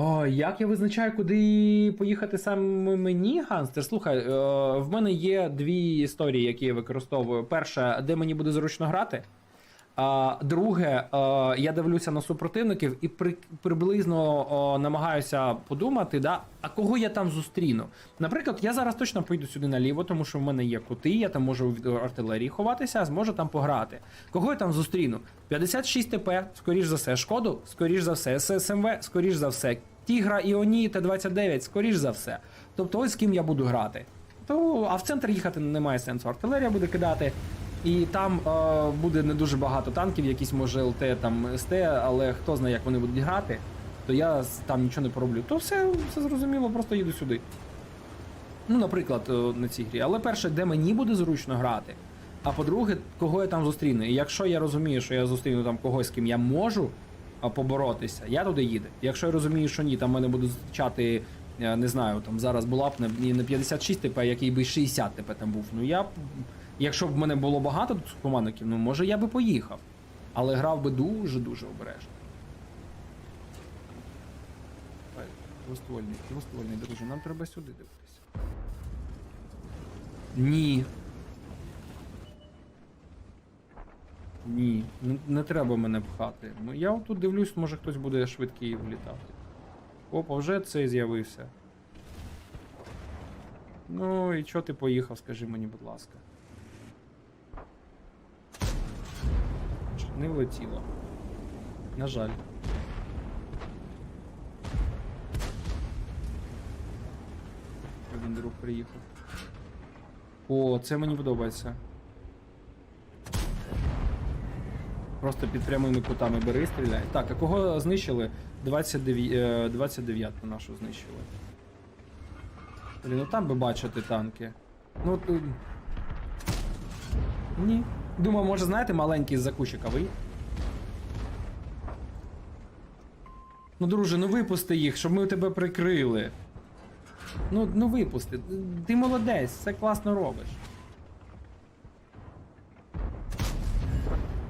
О, як я визначаю, куди поїхати саме мені, Ганстер? Слухай, е, в мене є дві історії, які я використовую. Перша, де мені буде зручно грати. Друге, е, я дивлюся на супротивників і при, приблизно намагаюся подумати, да, а кого я там зустріну. Наприклад, я зараз точно поїду сюди наліво, тому що в мене є кути, я там можу від артилерії ховатися, зможу там пограти. Кого я там зустріну? 56 ТП, скоріш за все, шкоду, скоріш за все, ССМВ, скоріш за все, Тігра Іоні Т-29, скоріш за все. Тобто ось з ким я буду грати. То, а в центр їхати немає сенсу. Артилерія буде кидати. І там е, буде не дуже багато танків, якісь може ЛТ там СТ, але хто знає, як вони будуть грати, то я там нічого не пороблю. То все, все зрозуміло, просто їду сюди. Ну, наприклад, е, на цій грі. Але перше, де мені буде зручно грати. А по-друге, кого я там зустріну. І якщо я розумію, що я зустріну там когось, з ким я можу поборотися, я туди їду. Якщо я розумію, що ні, там мене будуть зустрічати, е, не знаю, там зараз була б не, не 56 ТП, який би 60 ТП там був. Ну я. Якщо б в мене було багато тут командників, ну може я би поїхав. Але грав би дуже-дуже обережно. Двоствольний, двоствольний, друже, нам треба сюди дивитися. Ні. Ні, не, не треба мене пхати. Ну, я отут дивлюсь, може хтось буде швидкий влітати. Опа, вже цей з'явився. Ну і чого ти поїхав, скажи мені, будь ласка. Не влетіло. На жаль. Один друг приїхав. О, це мені подобається. Просто під прямими кутами бери, стріляй. Так, а кого знищили? 29, е, 29 нашу знищили. Блін, ну там би бачити танки. Ну. е, Ні. Думаю, може, знаєте, маленький з-за кущика. Ну, друже, ну випусти їх, щоб ми тебе прикрили. Ну, ну випусти. Ти молодець, все класно робиш.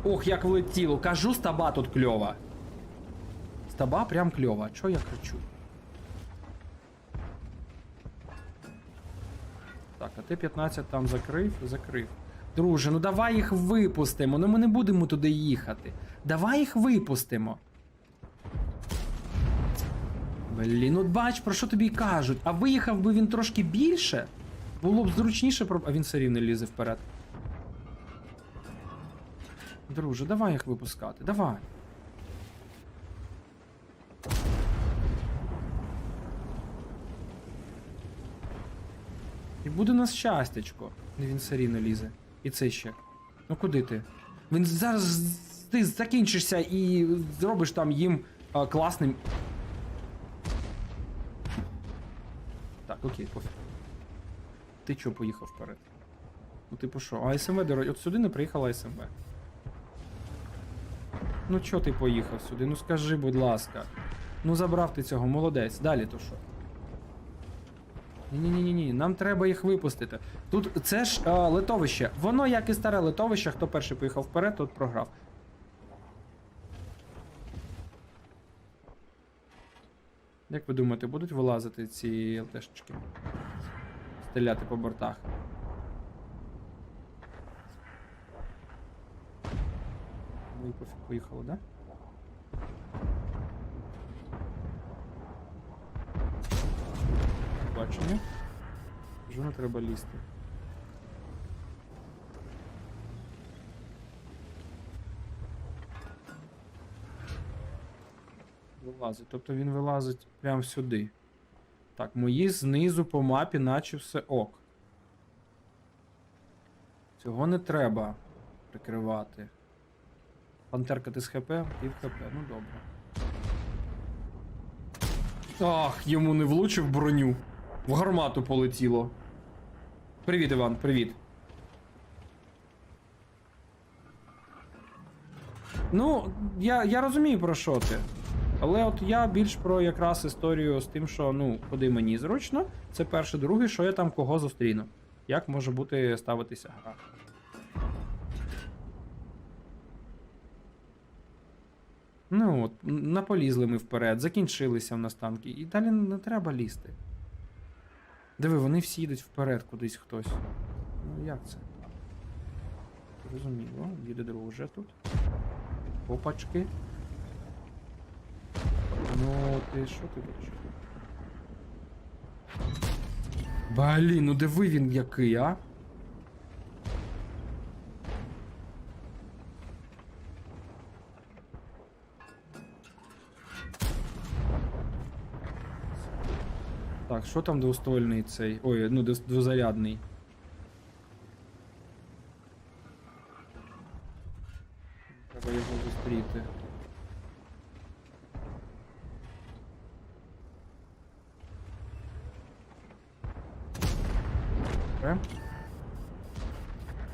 Ох, як влетіло. Кажу, стаба тут кльова. Стаба прям кльова. Чого я кричу? Так, а Т-15 там закрив, закрив. Друже, ну давай їх випустимо. Ну ми не будемо туди їхати. Давай їх випустимо. Блін, от бач, про що тобі кажуть. А виїхав би він трошки більше, було б зручніше про. А він все рівно лізе вперед. Друже, давай їх випускати, давай. І буде у нас щастячко. Він все рівно лізе. І це ще. Ну куди ти? Він зараз ти закінчишся і зробиш там їм а, класним. Так, окей, пофіг. Ти чого поїхав вперед? Ну типу що? А СМВ, дорога, от сюди не приїхала СМВ. Ну чого ти поїхав сюди? Ну скажи, будь ласка. Ну забрав ти цього, молодець. Далі то що? Ні-ні-ні, ні нам треба їх випустити. Тут це ж е, литовище. Воно як і старе литовище, хто перший поїхав вперед, тот програв. Як ви думаєте, будуть вилазити ці ЛТшечки? Стріляти по бортах? Ну і пофіг, поїхало, да? Бачення. Вже не треба лізти. Вилазить. Тобто він вилазить прямо сюди. Так, мої знизу по мапі, наче все ок. Цього не треба прикривати. Пантерка ти з ХП? Ти в ХП, ну добре. Ах, йому не влучив броню. В гармату полетіло. Привіт, Іван, привіт. Ну, я, я розумію про що ти. Але от я більш про якраз історію з тим, що ну, куди мені зручно. Це перше, друге, що я там кого зустріну. Як може бути ставитися гра. Ну от, наполізли ми вперед, закінчилися в нас танки. І далі не треба лізти. Диви, вони всі їдуть вперед кудись хтось. Ну як це? Розуміло, їде друг вже тут. Опачки. Ну, ти що ти тут? Блін, ну диви він який, а? Так, що там двоствольний цей? Ой, ну двозарядний. Треба його зустріти.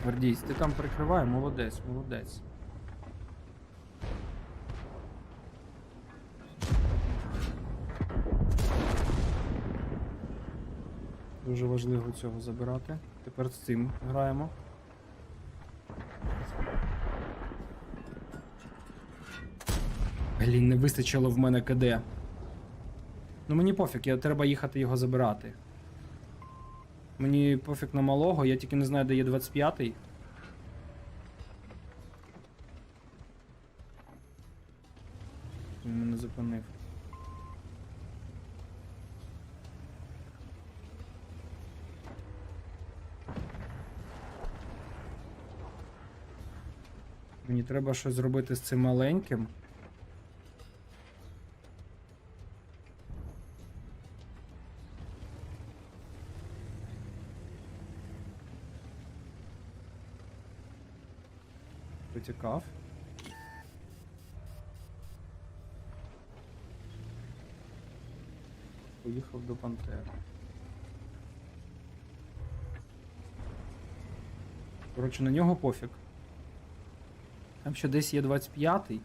Гордійсь, ти там прикривай, молодець, молодець. Дуже важливо цього забирати. Тепер з цим граємо. Блін, не вистачило в мене КД. Ну мені пофіг, я треба їхати його забирати. Мені пофіг на малого, я тільки не знаю, де є 25-й. Він мене зупинив. Треба щось зробити з цим маленьким. Потікав. Поїхав до Пантери. Коротше, на нього пофіг. Там ще десь є 25-й.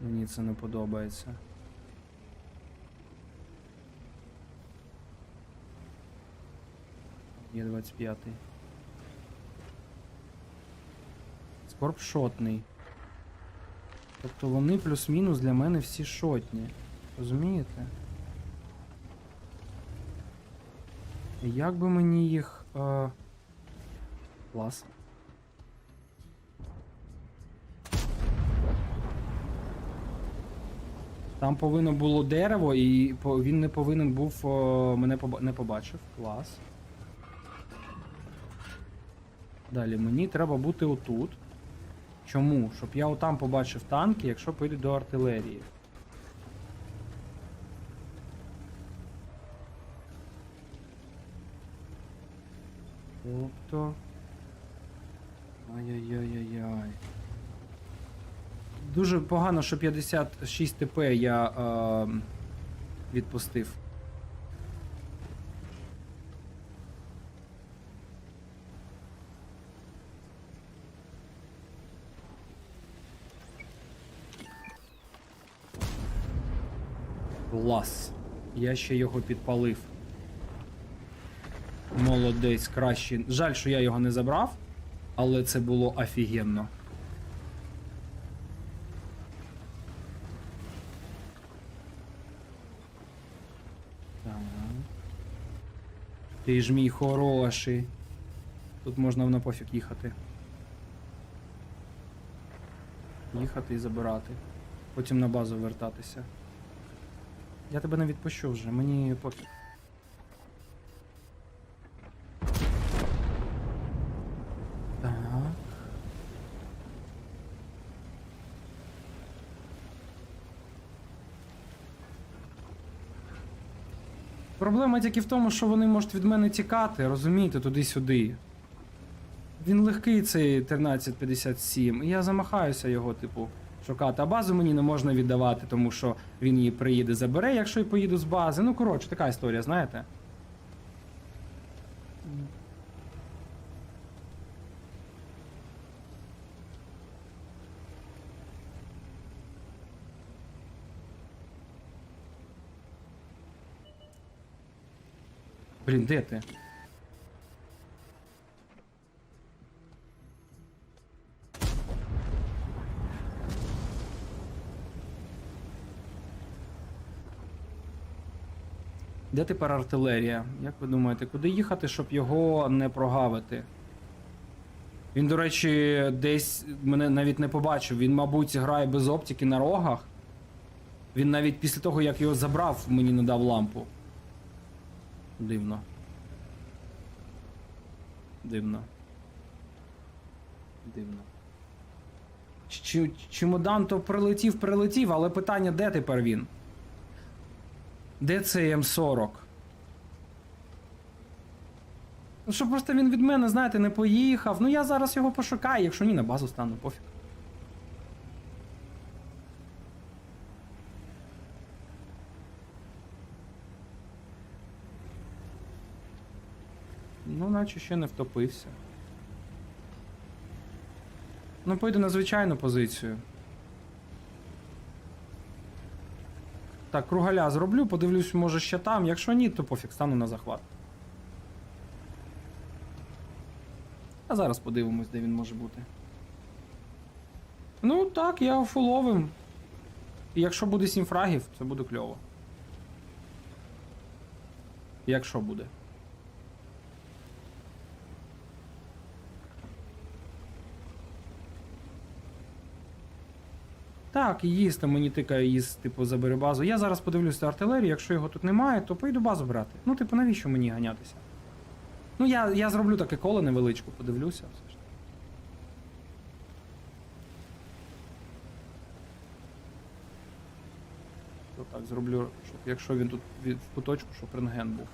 Мені це не подобається. Є 25-й. Скорб шотний. Тобто вони плюс-мінус для мене всі шотні. Розумієте? Як би мені їх. Е... Клас. Там повинно було дерево, і він не повинен був мене поба- не побачив. Клас. Далі, мені треба бути отут. Чому? Щоб я отам побачив танки, якщо поїду до артилерії. Тобто. Ай-яй-яй-яй-яй. Дуже погано, що 56 ТП я е, відпустив. Клас. Я ще його підпалив. Молодець, краще. Жаль, що я його не забрав, але це було офігенно. Так. Ти ж мій хороший. Тут можна на пофіг їхати. Їхати і забирати. Потім на базу вертатися. Я тебе не відпущу вже, мені пофіг. Так. Проблема тільки в тому, що вони можуть від мене тікати, розумієте, туди-сюди. Він легкий цей 1357, і я замахаюся його, типу, шукати. А базу мені не можна віддавати, тому що він її приїде, забере, якщо я поїду з бази. Ну, коротше, така історія, знаєте. Блін, де ти? Де тепер артилерія? Як ви думаєте, куди їхати, щоб його не прогавити? Він, до речі, десь мене навіть не побачив. Він, мабуть, грає без оптики на рогах. Він навіть після того, як його забрав, мені не дав лампу. Дивно. Дивно. Дивно. Чи, чемодан то прилетів, прилетів, але питання, де тепер він? Де цей М40? Ну, щоб просто він від мене, знаєте, не поїхав. Ну я зараз його пошукаю, якщо ні, на базу стану, пофіг. Ну, наче ще не втопився. Ну, пойду на звичайну позицію. Так, кругаля зроблю, подивлюсь, може ще там. Якщо ні, то пофіг, стану на захват. А зараз подивимось, де він може бути. Ну так, я фуловим. І якщо буде 7 фрагів, це буде кльово. Якщо буде. Так, їсть, там мені тикає їсть, типу, забери базу. Я зараз подивлюся артилерію, якщо його тут немає, то поїду базу брати. Ну, типу, навіщо мені ганятися? Ну, я, я зроблю таке коло невеличку, подивлюся. Все ж. То так, зроблю, щоб якщо він тут в куточку, щоб рентген був.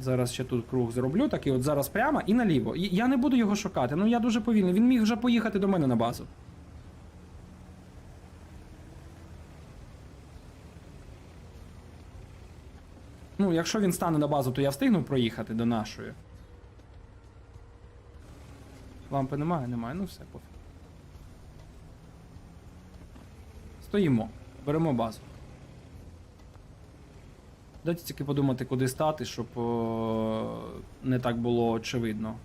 Зараз ще тут круг зроблю, так і от зараз прямо і наліво. Я не буду його шукати. Ну я дуже повільний. Він міг вже поїхати до мене на базу. Ну, якщо він стане на базу, то я встигну проїхати до нашої. Лампи немає, немає, ну все, пофіг. Стоїмо, беремо базу. Дайте тільки подумати, куди стати, щоб о, не так було очевидно.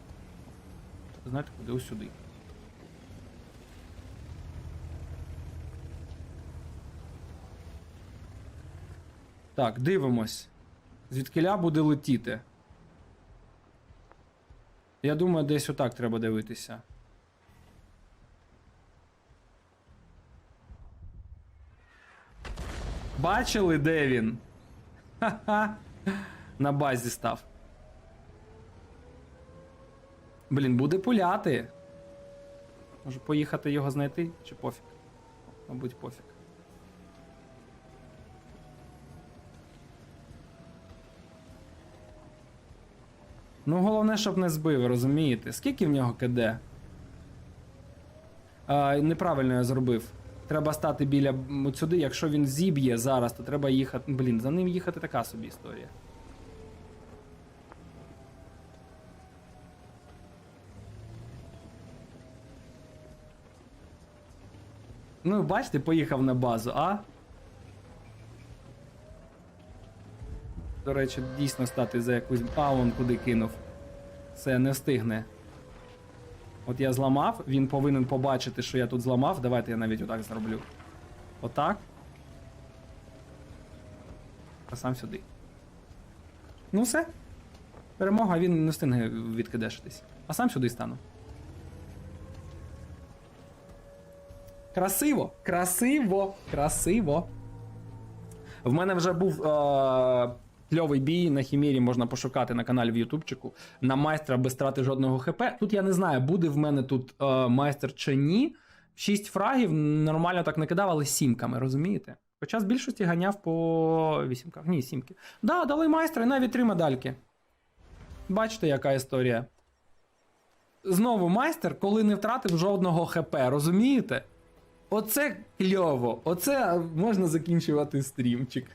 Знаєте, куди ось сюди. Так, дивимось. Звідкиля буде летіти. Я думаю, десь отак треба дивитися. Бачили, де він? Ха-ха. На базі став. Блін, буде пуляти. Може поїхати його знайти? Чи пофіг? Мабуть, пофіг. Ну, головне, щоб не збив, розумієте? Скільки в нього КД? А, неправильно я зробив. Треба стати біля сюди. Якщо він зіб'є зараз, то треба їхати. Блін, за ним їхати така собі історія. Ну, бачите, поїхав на базу, а? До речі, дійсно стати за якусь. А, он куди кинув. Все, не встигне. От я зламав, він повинен побачити, що я тут зламав. Давайте я навіть отак зроблю. Отак. А сам сюди. Ну все. Перемога, він не встигне відкидешитись. А сам сюди стану. Красиво! Красиво! Красиво! В мене вже був е- кльовий бій на Хімірі, можна пошукати на каналі в Ютубчику. На майстра без страти жодного ХП. Тут я не знаю, буде в мене тут е- майстер чи ні. Шість фрагів нормально так не кидав, але сімками, розумієте? Хоча з більшості ганяв по вісімках. Ні, сімки. Да, дали майстра і навіть три медальки. Бачите, яка історія. Знову майстер, коли не втратив жодного ХП, розумієте? Оце кльово. Оце можна закінчувати стрімчик.